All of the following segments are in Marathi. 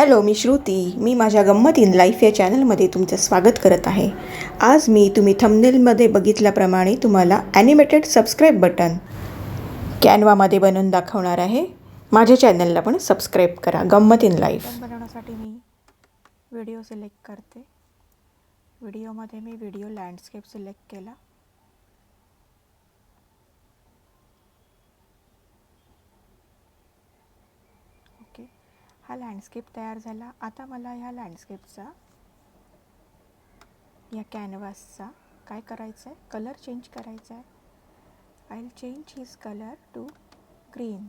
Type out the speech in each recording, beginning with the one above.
हॅलो मी श्रुती. मी माझ्या गंमत इन लाईफ या चॅनलमध्ये तुमचं स्वागत करत आहे. आज मी तुम्ही थंबनेलमध्ये बघितल्याप्रमाणे तुम्हाला ॲनिमेटेड सबस्क्राईब बटन कॅनवामध्ये बनवून दाखवणार आहे. माझ्या चॅनलला पण सबस्क्राईब करा. गंमत इन लाईफ. बनवण्यासाठी मी व्हिडिओ सिलेक्ट करते. व्हिडिओमध्ये मी व्हिडिओ लँडस्केप सिलेक्ट केला ओके हा लँडस्केप तयार झाला. आता मला ह्या लँडस्केपचा या कॅनव्हासचा काय करायचं आहे कलर चेंज करायचा आहे I change his colour to green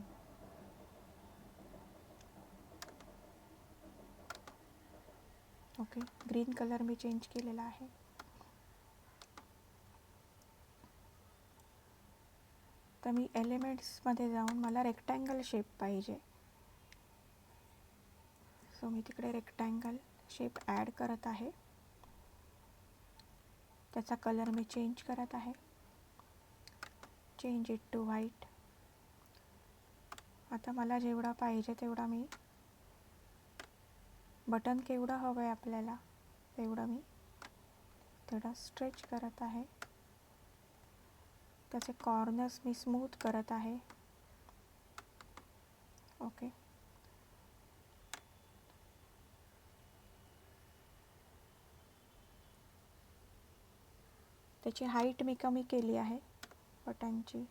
okay green colour me change केलेला आहे. तर मी एलिमेंट्समध्ये जाऊन मला रेक्टँगल शेप पाहिजे. सो मी तिकडे रेक्टँगल शेप ॲड करत आहे. त्याचा कलर मी चेंज करत आहे. चेंज इट टू व्हाईट आता मला जेवढा पाहिजे तेवढा मी बटन केवढं हवं आहे आपल्याला तेवढं मी तेवढा स्ट्रेच करत आहे. त्याचे कॉर्नर्स मी स्मूथ करत आहे. ओके त्याची हाईट मी कमी केली आहे. बटनची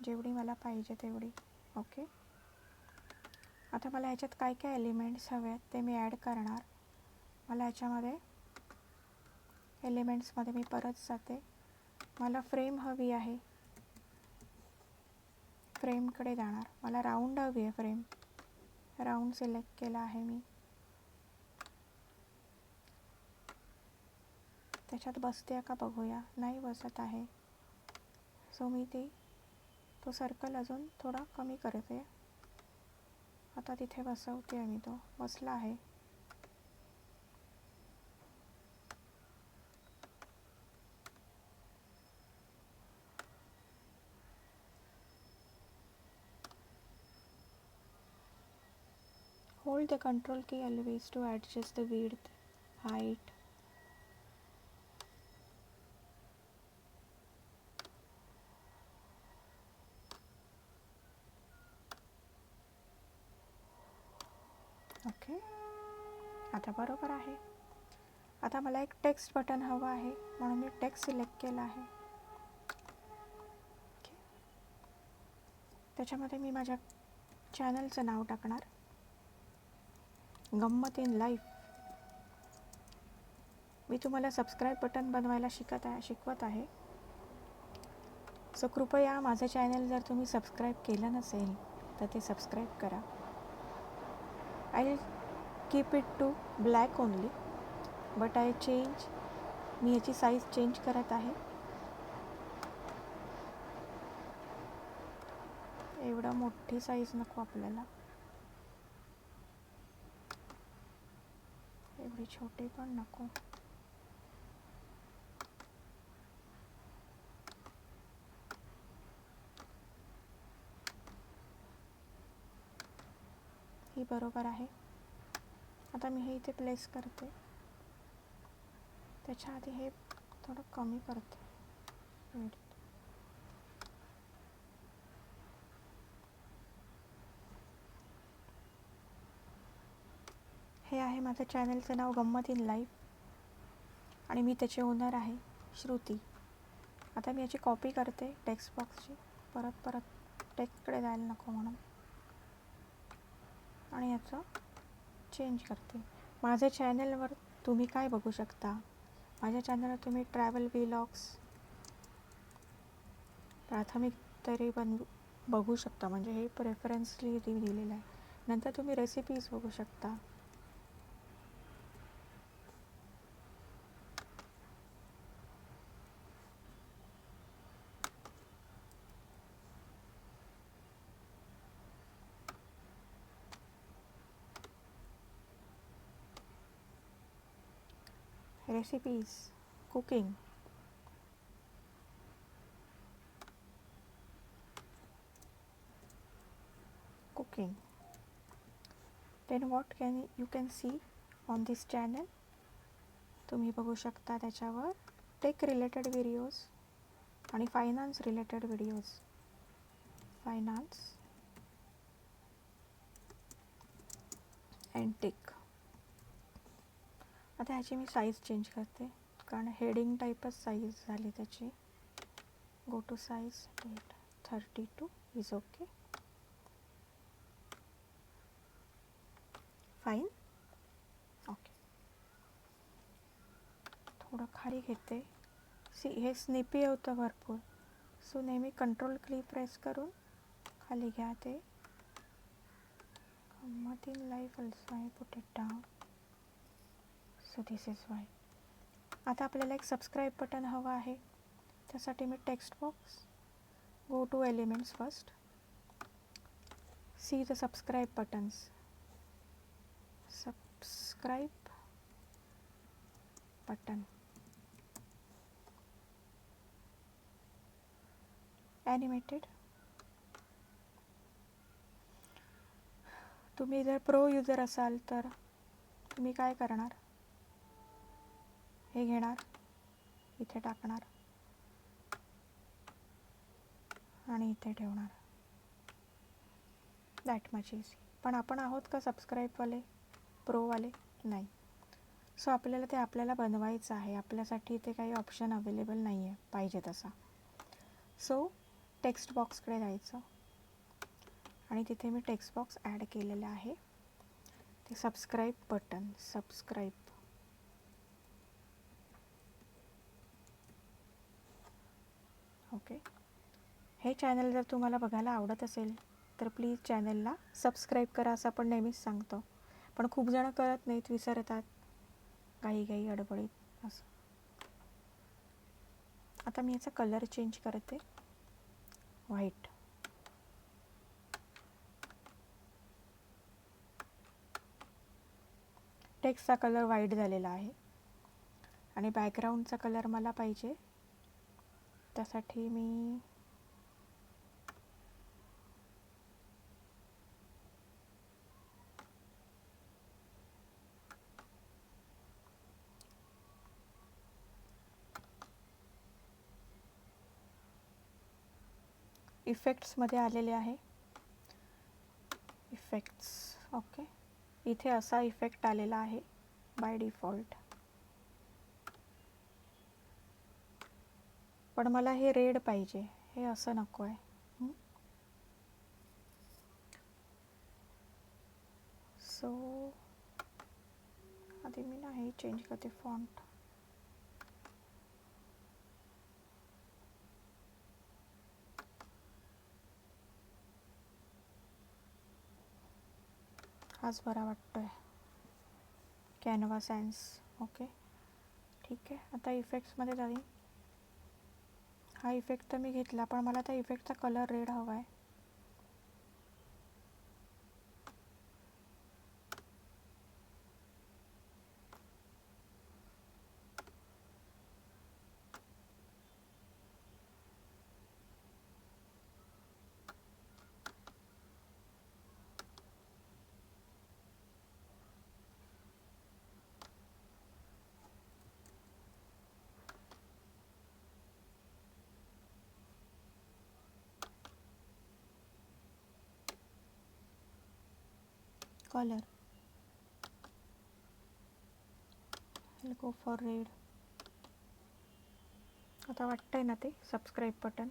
जेवढी मला पाहिजे तेवढी. ओके आता मला ह्याच्यात काय काय एलिमेंट्स हवे आहेत ते मी ॲड करणार. मला ह्याच्यामध्ये एलिमेंट्समध्ये मी परत जाते. मला फ्रेम हवी आहे. फ्रेमकडे जाणार. मला राऊंड हवी आहे फ्रेम राऊंड सिलेक्ट केला आहे मी. त्याच्यात बसते का बघूया. नाही बसत आहे. सो मी ती तो सर्कल अजून थोडा कमी करते. आता तिथे बसवते आहे मी तो. बसला आहे. Hold the control key always to adjust the width, height. Okay. आता बरोबर आहे. आता मला एक टेक्स्ट बटन हवं आहे म्हणून मी टेक्स्ट सिलेक्ट केला आहे. त्याच्यामध्ये मी माझ्या चॅनलचं नाव टाकणार. गंमत इन लाईफ. मी तुम्हाला सबस्क्राईब बटन बनवायला शिकत आहे शिकवत आहे. सो कृपया माझं चॅनल जर तुम्ही सबस्क्राईब केलं नसेल तर ते सबस्क्राईब करा. I keep it to black only but I change मी याची साईज चेंज करत आहे. एवढा मोठी साईज नको आपल्याला. एवढी छोटी पण नको. ही बरोबर आहे. आता मी हे इथे प्लेस करते. त्याच्या आधी हे थोडं कमी करते. हे आहे माझं चॅनलचं नाव गंमत इन लाईफ आणि मी त्याचे ओनर आहे श्रुती. आता मी याची कॉपी करते टेक्स्ट बॉक्सची परत परत टेक्स्टकडे जायला नको म्हणून. आणि याचं चेंज करते. माझ्या चॅनलवर तुम्ही काय बघू शकता? माझ्या चॅनलवर तुम्ही ट्रॅव्हल व्हिलॉग्स प्राथमिक तरी बन बघू शकता. म्हणजे हे प्रेफरन्सली दिलेलं आहे. नंतर तुम्ही रेसिपीज बघू शकता. Recipes cooking. Cooking then what can you can see on this channel तुम्ही बघू शकता त्याच्यावर टेक रिलेटेड व्हिडिओज आणि finance related videos finance and tech आता ह्याची मी साईज चेंज करते. कारण हेडिंग टाईपच साईज झाली त्याची. Go to size eight thirty two is okay fine okay थोडं खाली घेते. सी हे स्निपी होतं भरपूर. सो नेहमी कंट्रोल क्ली प्रेस करून खाली घ्या ते. मग तीन life also I put it down so this is why आता आपल्याला एक सबस्क्राईब बटन हवं आहे. त्यासाठी मी text box go to elements first see the subscribe buttons subscribe button animated तुम्ही जर प्रो युजर असाल तर तुम्ही काय करणार? हे घेणार. इथे टाकणार. आणि इथे ठेवणार. दॅट मच इझी पण आपण आहोत का सबस्क्राईबवाले प्रोवाले नाही. सो आपल्याला ते आपल्याला बनवायचं आहे. आपल्यासाठी इथे काही ऑप्शन अवेलेबल नाही आहे पाहिजे तसा. सो टेक्स्ट बॉक्सकडे जायचं. आणि तिथे मी टेक्स्ट बॉक्स ॲड केलेलं आहे. ते सबस्क्राईब बटन सबस्क्राईब ओके हे चॅनल जर तुम्हाला बघायला आवडत असेल तर प्लीज चॅनलला सबस्क्राईब करा असं आपण नेहमीच सांगतो. पण खूप जण करत नाहीत विसरतात. काही काही अडबडीत असं. आता मी याचा कलर चेंज करते. व्हाईट टेक्स्टचा कलर व्हाईट झालेला आहे. आणि बॅकग्राऊंडचा कलर मला पाहिजे. त्यासाठी मी इफेक्ट्समध्ये आलेले आहे. इफेक्ट्स ओके इथे असा इफेक्ट आलेला आहे बाय डिफॉल्ट पण मला हे रेड पाहिजे हे असं नको आहे. सो आधी मी ना हे चेंज करते फॉन्ट हाच बरा वाटतोय. कॅनवा सायन्स ओके ठीक आहे आता इफेक्ट्समध्ये जाईन हा इफेक्ट तर मी घेतला पण मला त्या इफेक्टचा कलर रेड हवा आहे color. I'll go for red. आता वाटतंय ना ते? सबस्क्राईब बटन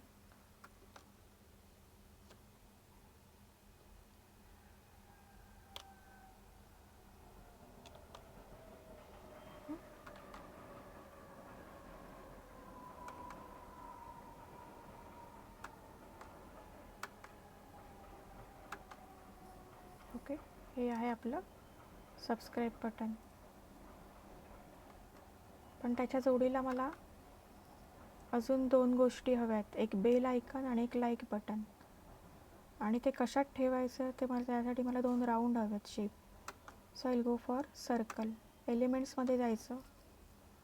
ओके हे आहे आपलं सबस्क्राईब बटन पण त्याच्या जोडीला मला अजून दोन गोष्टी हव्या आहेत एक बेल आयकन आणि एक लाईक बटन आणि ते कशात ठेवायचं ते मला त्यासाठी मला दोन राऊंड हवेत shape so I go for circle एलिमेंट्समध्ये जायचं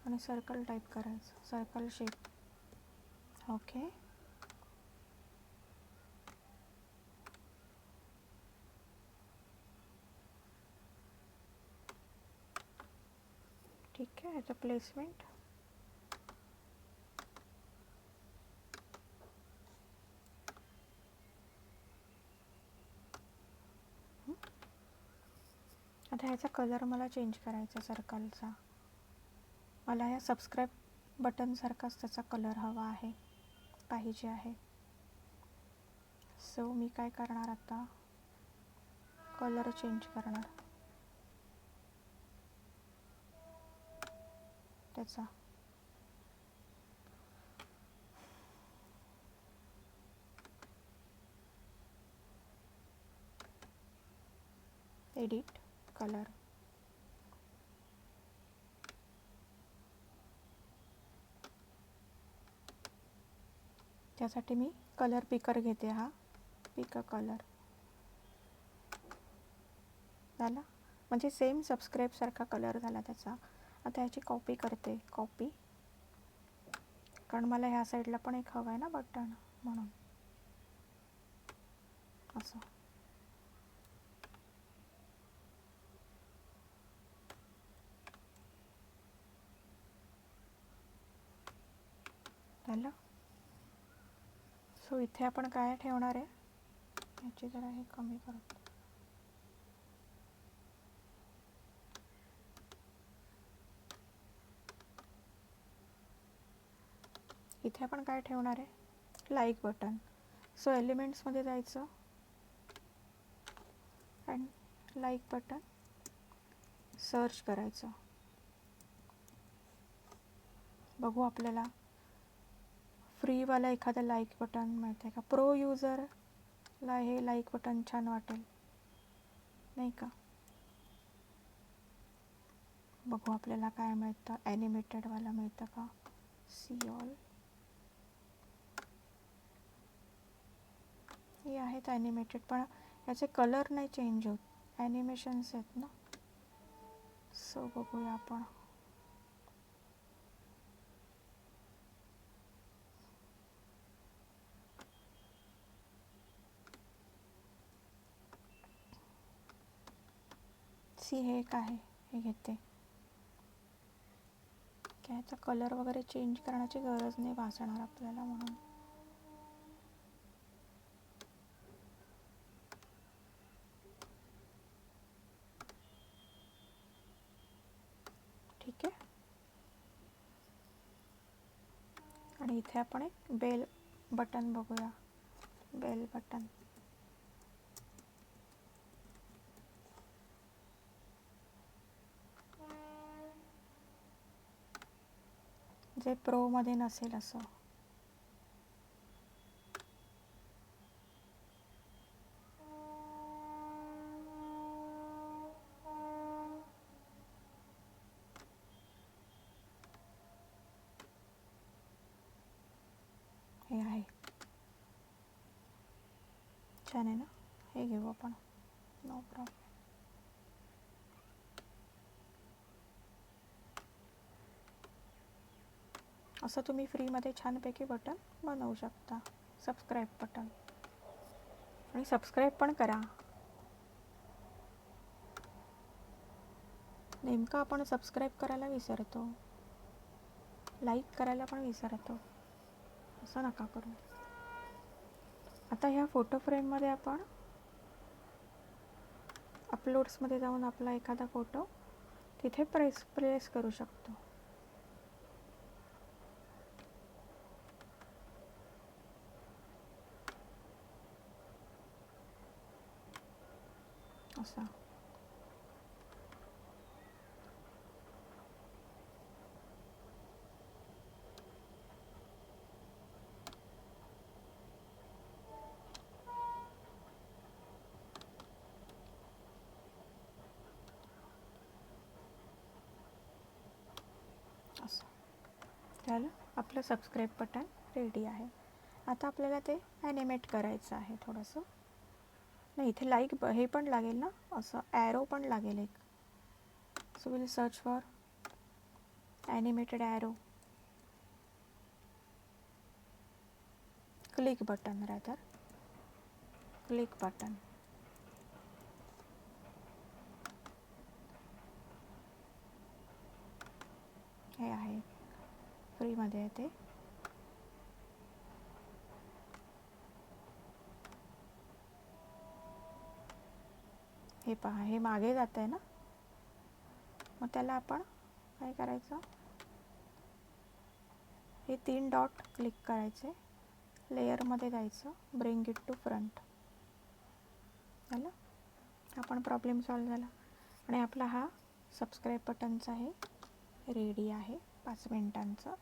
आणि सर्कल टाईप करायचं. सर्कल शेप ओके ठीक आहे याचं प्लेसमेंट आता ह्याचा कलर मला चेंज करायचा सर्कलचा मला या सबस्क्राईब बटनसारखाच त्याचा कलर हवा आहे पाहिजे आहे. सो मी काय करणार आता? कलर चेंज करणार. त्याचा. एडिट कलर त्यासाठी मी कलर पिकर घेते हा. पिक कलर झाला? म्हणजे सेम सबस्क्राईबसारखा कलर झाला त्याचा. आता ह्याची कॉपी करते. कॉपी कारण मला ह्या साईडला पण एक हवं आहे ना बटन म्हणून. असं. झालं? सो इथे आपण काय ठेवणार आहे? याची जरा हे कमी करतो. इथे आपण काय ठेवणार आहे? लाईक बटन सो एलिमेंट्समध्ये जायचं. अँड लाईक बटन सर्च करायचं. बघू आपल्याला. फ्रीवाला एखादं लाईक बटन मिळतं आहे का प्रो युजरला हे लाईक बटन छान वाटेल. नाही का? बघू आपल्याला काय मिळतं. ॲनिमेटेडवाला मिळतं का? सी ऑल हे आहेत ॲनिमेटेड पण याचे कलर नाही चेंज होत. ॲनिमेशन्स आहेत ना? सो बघूया आपण. सी हे एक आहे. हे घेते. काय तर कलर वगैरे चेंज करण्याची गरज नाही भासणार आपल्याला म्हणून ठीक आहे आणि इथे आपण एक बेल बटन बघूया. Bell button. जे प्रोमध्ये नसेल असं हे आहे छान आहे ना हे घेऊ आपण नो प्रॉब्लेम असं तुम्ही फ्रीमध्ये छानपैकी बटन बनवू शकता. Subscribe button. आणि सबस्क्राईब पण करा. नेमकं आपण सबस्क्राईब करायला विसरतो. लाईक करायला पण विसरतो. असं नका करू. आता ह्या फोटो फ्रेममध्ये आपण अपलोड्समध्ये जाऊन आपला एखादा फोटो तिथे प्रेस प्रेस करू शकतो असा असं झालं. आपलं सबस्क्राईब बटन रेडी आहे. आता आपल्याला ते ॲनिमेट करायचं आहे थोडंसं. नाही इथे लाईक हे पण लागेल ना? असं ॲरो पण लागेल एक. So will search for animated arrow click button rather click button फ्रीमध्ये आहे ते हे पहा हे मागे जात आहे ना? मग त्याला आपण काय करायचं? हे तीन डॉट क्लिक करायचे. लेयरमध्ये जायचं. ब्रिंग इट टू फ्रंट झालं? आपण प्रॉब्लेम सॉल्व झाला. आणि आपला हा सबस्क्राईब बटनचा आहे रेडी आहे. पाच मिनिटांचं.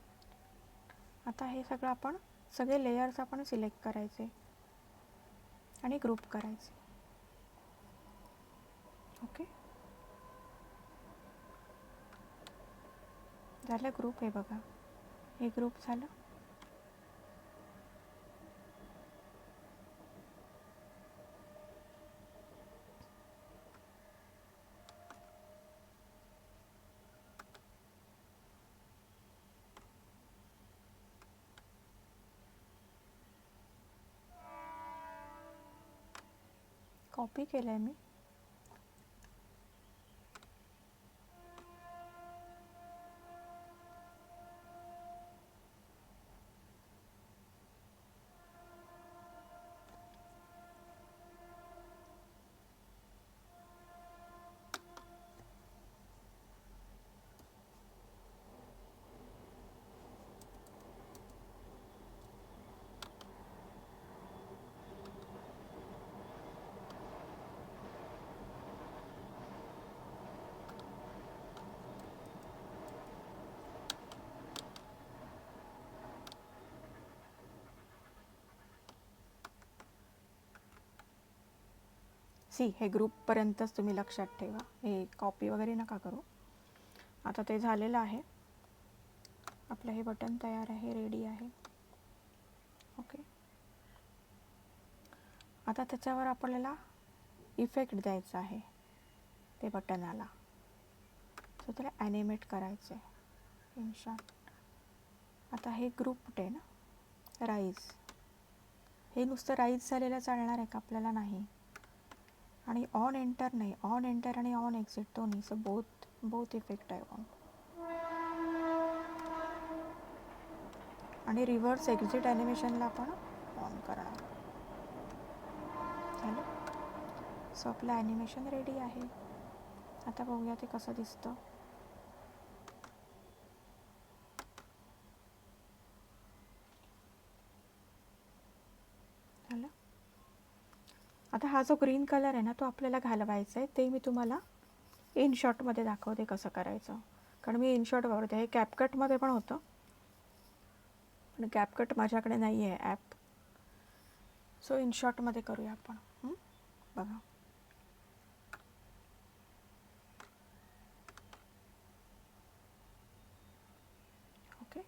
आता हे सगळं आपण सगळे लेयर्स आपण सिलेक्ट करायचे आणि ग्रुप करायचे. ओके झालं ग्रुप हे बघा. हे ग्रुप झालं. कॉपी केलं आहे मी. सी हे ग्रुपपर्यंतच तुम्ही लक्षात ठेवा. हे कॉपी वगैरे नका करू. आता ते झालेलं आहे. आपलं हे बटन तयार आहे रेडी आहे. ओके आता त्याच्यावर आपल्याला इफेक्ट द्यायचा आहे. ते बटनाला सो त्याला ॲनिमेट करायचं आहे इनशॉट आता हे ग्रुप कुठे आहे ना राईज हे नुसतं राईज झालेलं चालणार आहे का? आपल्याला नाही. आणि ऑन एंटर नाही. ऑन एंटर आणि ऑन एक्झिट दोन्ही सो बोथ बोथ इफेक्ट आहे ऑन आणि रिव्हर्स एक्झिट ॲनिमेशनला आपण ऑन करणार. झालं? सो आपलं ॲनिमेशन रेडी आहे. आता बघूया ते कसं दिसतं झालं आता हा जो ग्रीन कलर आहे ना तो आपल्याला घालवायचा आहे. ते मी तुम्हाला इन शॉटमध्ये दाखवते कसं करायचं. कारण मी इन शॉट वापरते. हे कॅपकटमध्ये पण होतं. पण कॅपकट माझ्याकडे नाही आहे ॲप सो इन शॉटमध्ये करूया आपण. बघा. ओके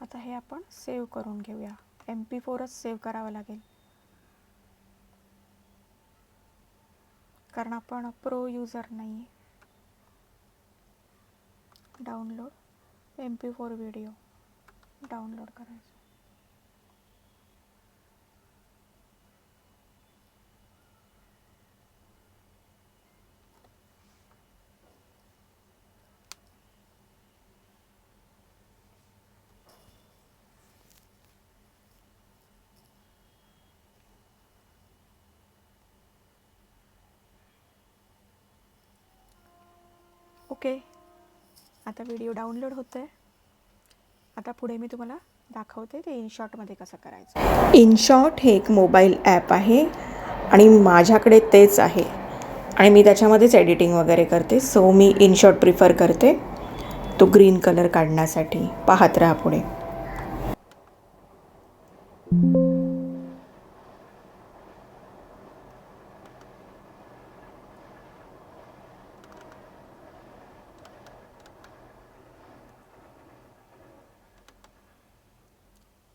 आता हे आपण सेव्ह करून घेऊया. एम पी फोरच सेव्ह करावं लागेल. कारण आपण प्रो युजर नाही आहे download M P four video download करायचं. ओके आता व्हिडिओ डाउनलोड होतो आहे आता पुढे मी तुम्हाला दाखवते ते इनशॉटमध्ये कसं करायचं. इनशॉट हे एक मोबाईल ॲप आहे आणि माझ्याकडे तेच आहे. आणि मी त्याच्यामध्येच एडिटिंग वगैरे करते. सो मी इनशॉट प्रिफर करते. तो ग्रीन कलर काढण्यासाठी. पाहत राहा पुढे.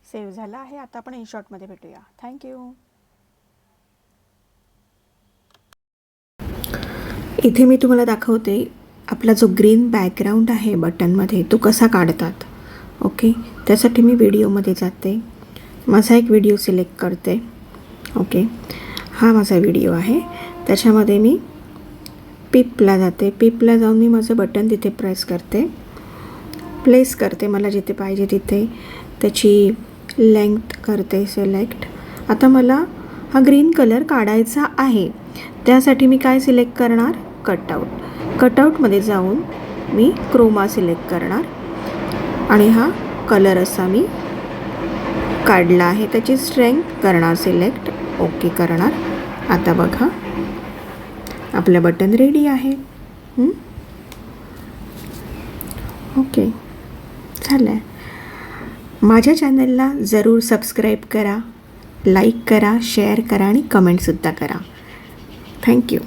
सेव्ह झाला आहे. आता आपण इनशॉटमध्ये भेटूया. थँक्यू इथे मी तुम्हाला दाखवते आपला जो ग्रीन बॅकग्राऊंड आहे बटनमध्ये तो कसा काढतात. ओके त्यासाठी मी व्हिडिओमध्ये जाते. माझा एक व्हिडिओ सिलेक्ट करते. ओके हा माझा व्हिडिओ आहे. त्याच्यामध्ये मी पिपला जाते. पिपला जाऊन मी माझं बटन तिथे प्रेस करते. प्लेस करते मला जिथे पाहिजे तिथे. त्याची लेंथ करते सिलेक्ट आता मला हा ग्रीन कलर काढायचा आहे. त्यासाठी मी काय सिलेक्ट करणार? कटआउट कटआउटमध्ये जाऊन मी क्रोमा सिलेक्ट करणार. आणि हा कलर असा मी काढला आहे. त्याची स्ट्रेंथ करणार सिलेक्ट ओके करणार. आता बघा. आपलं बटन रेडी आहे. ओके झालं आहे माझ्या चॅनलला जरूर सबस्क्राईब करा लाईक करा शेअर करा आणि कमेंटसुद्धा करा. थँक्यू